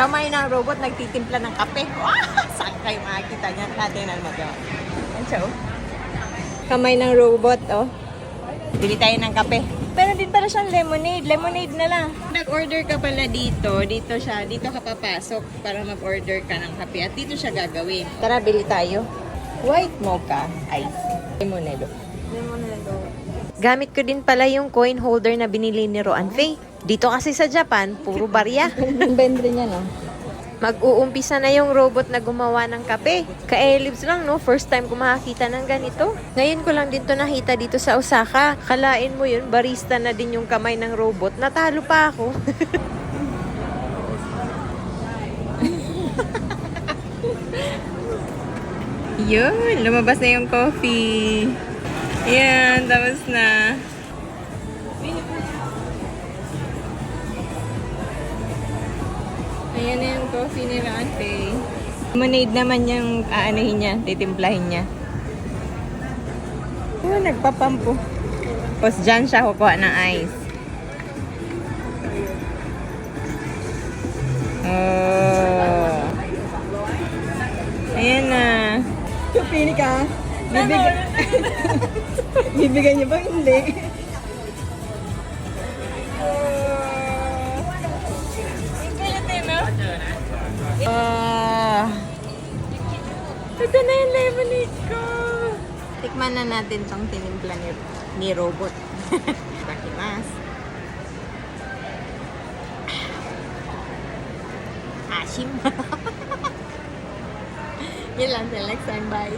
Kamay ng robot nagtitimpla ng kape. Wow! Saan kayo makikita niya? Natin na mo to. Siya, oh. Kamay ng robot, oh. Bili tayo ng kape. Pero din pala siyang lemonade. Lemonade na lang. Nag-order ka pala dito. Dito siya. Dito ka papasok para mag-order ka ng kape. At dito siya gagawin. Tara, bili tayo. White mocha ice. Lemonade. Lemonado. Gamit ko din pala yung coin holder na binili ni Roan Faye. Dito kasi sa Japan, puro barya. Ang bendre niya, no? Mag-uumpisa na yung robot na gumawa ng kape. Ka-elibs lang, no? First time ko makakita ng ganito. Ngayon ko lang din to nakita dito sa Osaka. Kalain mo yun, barista na din yung kamay ng robot. Natalo pa ako. yun, lumabas na yung coffee. Yan, tapos na. Ayan na yung coffee ni Ate. Lemonade naman yung aanahin niya, titimplahin niya. Oh, nagpapampo. Tapos dyan siya kukuha ng ice. Oh. Ayan na. Pili ka. Bibig... Bibigyan niyo ba? Hindi. Ah. Ito na yung lemonade ko. Tikman na natin tong tinimpla ni, ni robot. Takimas. Asim. Yun lang. Next time. Bye.